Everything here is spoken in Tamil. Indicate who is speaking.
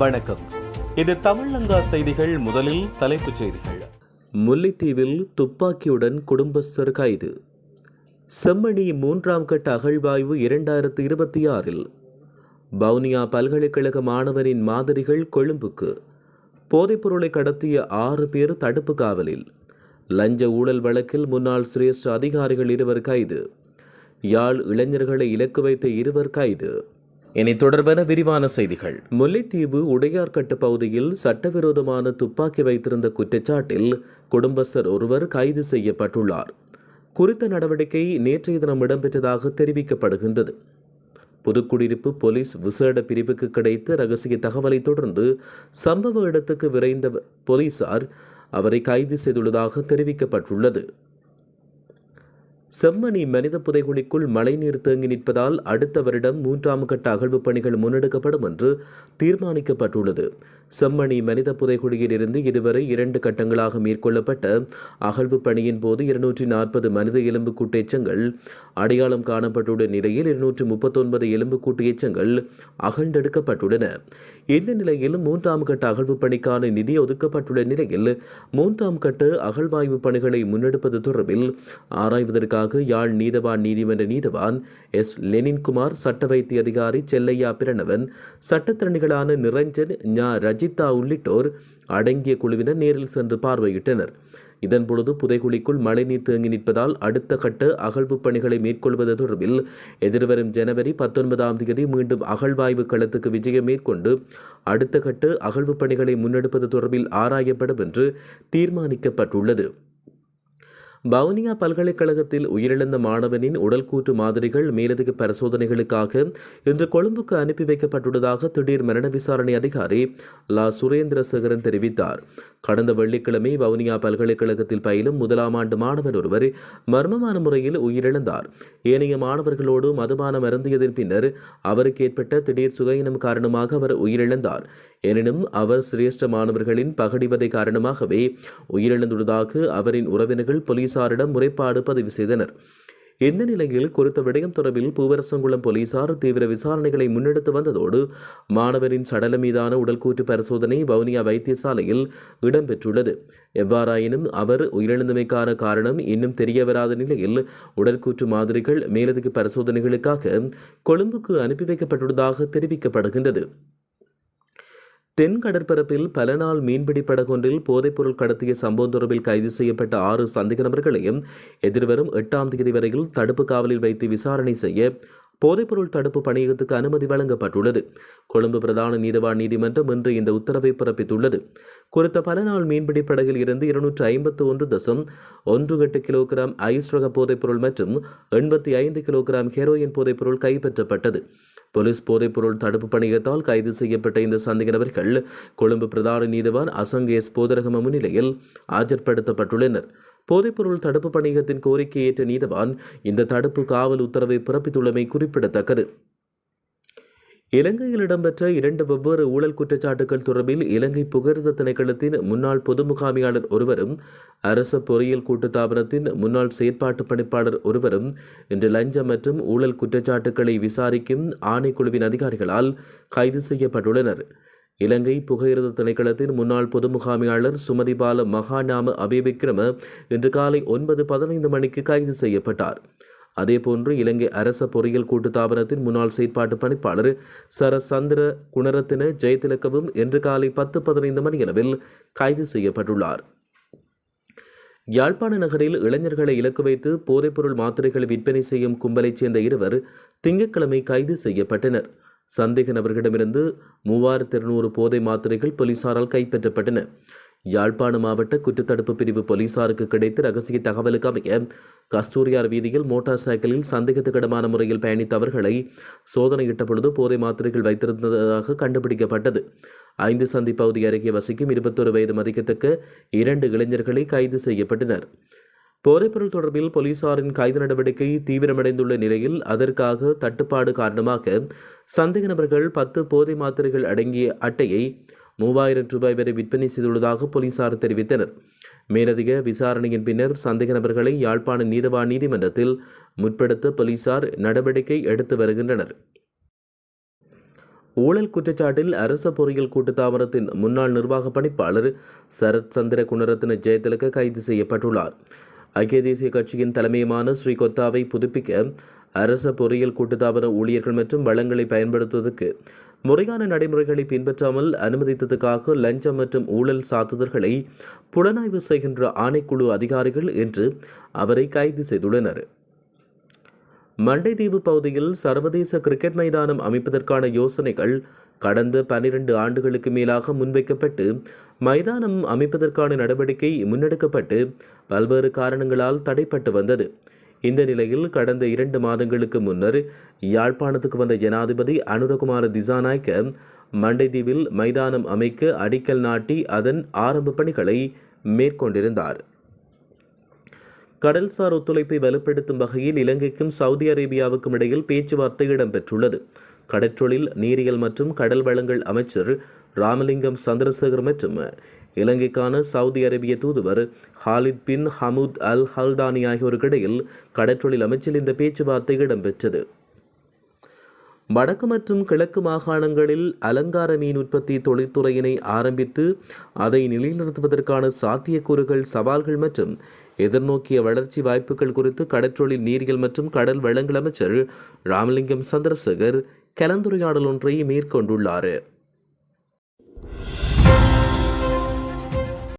Speaker 1: வணக்கம். இது தமிழங்கா செய்திகள் முதலில் தலைப்புச் செய்திகள்.
Speaker 2: முல்லைத்தீவில் துப்பாக்கியுடன் குடும்பஸ்தர் கைது. செம்மணி மூன்றாம் கட்ட அகழ்வாய்வு இரண்டாயிரத்து இருபத்தி ஆறில். வவுனியா பல்கலைக்கழக மாணவரின் மாதிரிகள் கொழும்புக்கு. போதைப்பொருளை கடத்திய ஆறு பேர் தடுப்பு காவலில். லஞ்ச ஊழல் வழக்கில் முன்னாள் சிரேஷ்ட அதிகாரிகள் இருவர் கைது. யாழ் இளைஞர்களை இலக்கு வைத்த இருவர் கைது. இனி தொடர்பான விரிவான செய்திகள். முல்லைத்தீவு உடையார்கட்டு பகுதியில் சட்டவிரோதமான துப்பாக்கி வைத்திருந்த குற்றச்சாட்டில் குடும்பஸ்தர் ஒருவர் கைது செய்யப்பட்டுள்ளார். குறித்த நடவடிக்கை நேற்றைய தினம் இடம்பெற்றதாக தெரிவிக்கப்படுகின்றது. புதுக்குடியிருப்பு போலீஸ் விசேட பிரிவுக்கு கிடைத்த ரகசிய தகவலை தொடர்ந்து சம்பவ இடத்துக்கு விரைந்த போலீசார் அவரை கைது செய்துள்ளதாக தெரிவிக்கப்பட்டுள்ளது. செம்மணி மனித புதைகுழிக்குள் மழைநீர் தேங்கி நிற்பதால் அடுத்த வருடம் மூன்றாம் கட்ட அகழ்வு பணிகள் முன்னெடுக்கப்படும் என்று தீர்மானிக்கப்பட்டுள்ளது. செம்மணி மனித புதைகுழியில் இருந்து இதுவரை இரண்டு கட்டங்களாக மேற்கொள்ளப்பட்ட அகழ்வு பணியின் போது இருநூற்றி நாற்பது மனித எலும்புக்கூட்டு எச்சங்கள் அடையாளம் காணப்பட்டுள்ள நிலையில் இருநூற்றி முப்பத்தொன்பது எலும்புக்கூட்டு எச்சங்கள் அகழ்ந்தெடுக்கப்பட்டுள்ளன. இந்த நிலையில் மூன்றாம் கட்ட அகழ்வு பணிக்கான நிதி ஒதுக்கப்பட்டுள்ள நிலையில் மூன்றாம் கட்ட அகழ்வாய்வு பணிகளை முன்னெடுப்பது தொடர்பில் ஆராய்வதற்காக யாழ் நீதவான் நீதிமன்ற நீதவான் எஸ். லெனின்குமார் சட்ட வைத்திய அதிகாரி செல்லையா பிரணவன் சட்டத்திறனிகளான நிரஞ்சன் ஞா. ரஜிதா உள்ளிட்டோர் அடங்கிய குழுவினர் நேரில் சென்று பார்வையிட்டனர். இதன்பொழுது புதைகுழிக்குள் மழைநீர் தேங்கி நிற்பதால் அடுத்த கட்ட அகழ்வு பணிகளை மேற்கொள்வது தொடர்பில் எதிர்வரும் ஜனவரி பத்தொன்பதாம் தேதி மீண்டும் அகழ்வாய்வு களத்துக்கு விஜயம் மேற்கொண்டு அடுத்த கட்ட அகழ்வு பணிகளை முன்னெடுப்பது தொடர்பில் ஆராயப்படும் என்று தீர்மானிக்கப்பட்டுள்ளது. வவுனியா பல்கலைக்கழகத்தில் உயிரிழந்த மாணவனின் உடல்கூற்று மாதிரிகள் மேலதிக பரிசோதனைகளுக்காக இன்று கொழும்புக்கு அனுப்பி வைக்கப்பட்டுள்ளதாக திடீர் மரண விசாரணை அதிகாரி லா சுரேந்திரசேகரன் தெரிவித்தார். கடந்த வெள்ளிக்கிழமை வவுனியா பல்கலைக்கழகத்தில் பயிலும் முதலாம் ஆண்டு மாணவர் ஒருவர் மர்மமான முறையில் உயிரிழந்தார். ஏனைய மாணவர்களோடு மதுபானம் அருந்தியதன் பின்னர் அவருக்கு ஏற்பட்ட திடீர் சுகயினம் காரணமாக அவர் உயிரிழந்தார். எனினும் அவர் சிரேஷ்ட மாணவர்களின் பகடிவதை காரணமாகவே உயிரிழந்துள்ளதாக அவரின் உறவினர்கள் போலீசாரிடம் முறைப்பாடு பதிவு செய்தனர். இந்த நிலையில் குறித்த விடயம் தொடர்பில் பூவரசங்குளம் போலீசார் தீவிர விசாரணைகளை முன்னெடுத்து வந்ததோடு மாணவரின் சடலம் மீதான உடல்கூற்று பரிசோதனை வவுனியா வைத்தியசாலையில் இடம்பெற்றுள்ளது. எவ்வாறாயினும் அவர் உயிரிழந்தமைக்கான காரணம் இன்னும் தெரியவராத நிலையில் உடற்கூற்று மாதிரிகள் மேலதிக பரிசோதனைகளுக்காக கொழும்புக்கு அனுப்பி வைக்கப்பட்டுள்ளதாக தெரிவிக்கப்படுகின்றது. தென் கடற்பரப்பில் பல நாள் மீன்பிடி படகொன்றில் போதைப்பொருள் கடத்திய சம்பவம் தொடர்பில் கைது செய்யப்பட்ட ஆறு சந்தேக நபர்களையும் எதிர்வரும் எட்டாம் தேதி வரையில் தடுப்பு காவலில் வைத்து விசாரணை செய்ய போதைப்பொருள் தடுப்பு பணியகத்துக்கு அனுமதி வழங்கப்பட்டுள்ளது. கொழும்பு பிரதான நீதவான் நீதிமன்றம் இன்று இந்த உத்தரவை பிறப்பித்துள்ளது. குறித்த பல நாள் மீன்பிடி படகில் இருந்து இருநூற்று ஐம்பத்து ஒன்று தசம் ஒன்று எட்டு கிலோகிராம் ஐஸ் ரக போதைப்பொருள் மற்றும் எண்பத்தி ஐந்து கிலோகிராம் ஹெரோயின் போதைப்பொருள் கைப்பற்றப்பட்டது. போலீஸ் போதைப்பொருள் தடுப்பு பணியத்தால் கைது செய்யப்பட்ட இந்த சந்தேக நபர்கள் கொழும்பு பிரதான நீதிவான் அசங்கேஸ் போதரகம முன்னிலையில் ஆஜர்படுத்தப்பட்டுள்ளனர். போதைப்பொருள் தடுப்பு பணியகத்தின் கோரிக்கை ஏற்ற நீதவான் இந்த தடுப்பு காவல் உத்தரவை பிறப்பித்துள்ளமை குறிப்பிடத்தக்கது. இலங்கையில் இடம்பெற்ற இரண்டு வெவ்வேறு ஊழல் குற்றச்சாட்டுகள் தொடர்பில் இலங்கை புகழ்ந்த திணைக்களத்தின் முன்னாள் பொது முகாமியாளர் ஒருவரும் அரச பொறியியல் கூட்டுத்தாபனத்தின் முன்னாள் செயற்பாட்டு பணிப்பாளர் ஒருவரும் இன்று லஞ்சம் மற்றும் ஊழல் குற்றச்சாட்டுகளை விசாரிக்கும் ஆணைக்குழுவின் அதிகாரிகளால் கைது செய்யப்பட்டுள்ளனர். இலங்கை புகையிரத திணைக்களத்தின் முன்னாள் பொது முகாமியாளர் சுமதிபால மகாநாம அபிவிக்ரம இன்று காலை ஒன்பது பதினைந்து மணிக்கு கைது செய்யப்பட்டார். அதேபோன்று இலங்கை அரச பொறியியல் கூட்டுத்தாபனத்தின் முன்னாள் செயற்பாட்டு பணிப்பாளர் சரசந்திர குணரத்தின ஜெயதிலக்கவும் இன்று காலை பத்து பதினைந்து மணியளவில் கைது செய்யப்பட்டுள்ளார். யாழ்ப்பாண நகரில் இளைஞர்களை இலக்கு வைத்து போதைப்பொருள் மாத்திரைகளை விற்பனை செய்யும் கும்பலைச் சேர்ந்த இருவர் திங்கட்கிழமை கைது செய்யப்பட்டனர். சந்தேக நபர்களிடமிருந்து மூவாயிரத்தி இருநூறு போதை மாத்திரைகள் போலீசாரால் கைப்பற்றப்பட்டன. யாழ்ப்பாண மாவட்ட குற்றத்தடுப்பு பிரிவு போலீசாருக்கு கிடைத்த ரகசிய தகவலுக்கு அமைய கஸ்தூரியார் வீதியில் மோட்டார் சைக்கிளில் சந்தேகத்துக்கிடமான முறையில் பயணித்தவர்களை சோதனையிட்ட பொழுது போதை மாத்திரைகள் வைத்திருந்ததாக கண்டுபிடிக்கப்பட்டது. ஐந்து சந்தி பகுதி அருகே வசிக்கும் இருபத்தொரு வயது மதிக்கத்தக்க இரண்டு இளைஞர்களை கைது செய்யப்பட்டனர். போதைப்பொருள் தொடர்பில் போலீசாரின் கைது நடவடிக்கை தீவிரமடைந்துள்ள நிலையில் அதற்காக தட்டுப்பாடு காரணமாக சந்தேக நபர்கள் பத்து போதை மாத்திரைகள் அடங்கிய அட்டையை மூவாயிரம் ரூபாய் வரை விற்பனை செய்துள்ளதாக போலீசார் தெரிவித்தனர். மேலதிக விசாரணையின் பின்னர் சந்தேக நபர்களை யாழ்ப்பாண நீதவா நீதிமன்றத்தில் முற்படுத்த போலீசார் நடவடிக்கை எடுத்து வருகின்றனர். ஊழல் குற்றச்சாட்டில் அரச பொறியியல் கூட்டுத்தாபனத்தின் முன்னாள் நிர்வாக பணிப்பாளர் சரத் சந்திர குணரத்ன ஜெயதிலக கைது செய்யப்பட்டுள்ளார். ஐக்கிய தேசிய கட்சியின் தலைமையுமான ஸ்ரீ கொத்தாவை புதுப்பிக்க அரச பொறியியல் கூட்டுத்தாபன ஊழியர்கள் மற்றும் வளங்களை பயன்படுத்துவதற்கு முறையான நடைமுறைகளை பின்பற்றாமல் அனுமதித்ததுக்காக லஞ்சம் மற்றும் ஊழல் சாத்துதல்களை புலனாய்வு செய்கின்ற ஆணைக்குழு அதிகாரிகள் என்று அவரை கைது செய்துள்ளனர். மண்டைதீவு பகுதியில் சர்வதேச கிரிக்கெட் மைதானம் அமைப்பதற்கான யோசனைகள் கடந்த பனிரெண்டு ஆண்டுகளுக்கு மேலாக முன்வைக்கப்பட்டு மைதானம் அமைப்பதற்கான நடவடிக்கை முன்னெடுக்கப்பட்டு பல்வேறு காரணங்களால் தடைப்பட்டு வந்தது. இந்த நிலையில் கடந்த இரண்டு மாதங்களுக்கு முன்னர் யாழ்ப்பாணத்துக்கு வந்த ஜனாதிபதி அனுரகுமார திசாநாயக்க மண்டைதீவில் மைதானம் அமைக்க அடிக்கல் நாட்டி அதன் ஆரம்ப பணிகளை மேற்கொண்டிருந்தார். கடல்சார் ஒத்துழைப்பை வலுப்படுத்தும் வகையில் இலங்கைக்கும் சவுதி அரேபியாவுக்கும் இடையில் பேச்சுவார்த்தை இடம்பெற்றுள்ளது. கடற்றொழில் நீரியல் மற்றும் கடல் வளங்கள் அமைச்சர் ராமலிங்கம் சந்திரசேகர் மற்றும் இலங்கைக்கான சவுதி அரேபிய தூதுவர் ஹாலித் பின் ஹமூத் அல் ஹல்தானி ஆகியோருக்கிடையில் கடற்றொழில் அமைச்சில் இந்த பேச்சுவார்த்தை இடம்பெற்றது. வடக்கு மற்றும் கிழக்கு மாகாணங்களில் அலங்கார மீன் உற்பத்தி தொழில்துறையினை ஆரம்பித்து அதை நிலைநிறுத்துவதற்கான சாத்தியக்கூறுகள் சவால்கள் மற்றும் எதிர்நோக்கிய வளர்ச்சி வாய்ப்புகள் குறித்து கடற்றொழில் நீரியல் மற்றும் கடல் வளங்கள் அமைச்சர் ராமலிங்கம் சந்திரசேகர் கலந்துரையாடல் ஒன்றை மேற்கொண்டுள்ளார்.